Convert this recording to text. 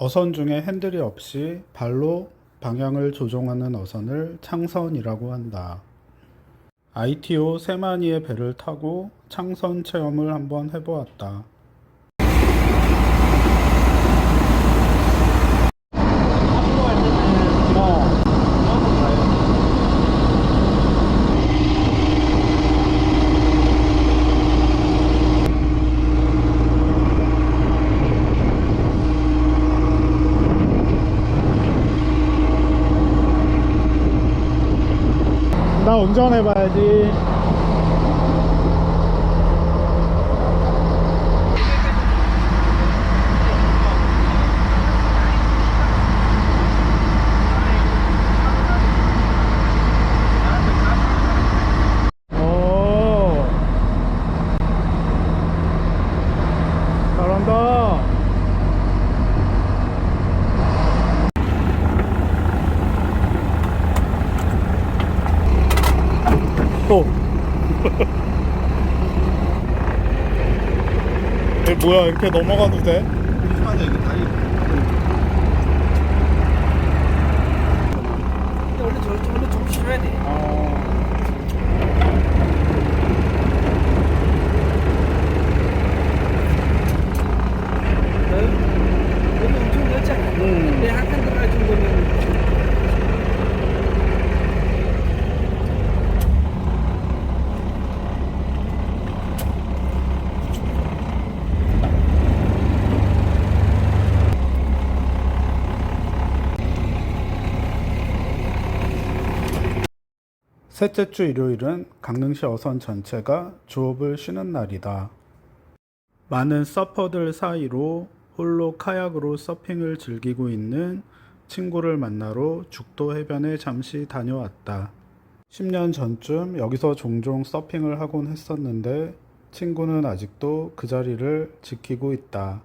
어선 중에 핸들이 없이 발로 방향을 조종하는 어선을 창선이라고 한다. ITO 세마니의 배를 타고 창선 체험을 한번 해보았다. 나 운전해봐야지. 오. 잘한다. 또. 얘 뭐야 이렇게 넘어가도 돼? 이거 다리 근데 원래 저 원래 좀 실어야 돼. 여기 엄청 넓잖아. 음. 내 한칸 들어갈 정도면 셋째 주 일요일은 강릉시 어선 전체가 주업을 쉬는 날이다. 많은 서퍼들 사이로 홀로 카약으로 서핑을 즐기고 있는 친구를 만나러 죽도 해변에 잠시 다녀왔다. 10년 전쯤 여기서 종종 서핑을 하곤 했었는데 친구는 아직도 그 자리를 지키고 있다.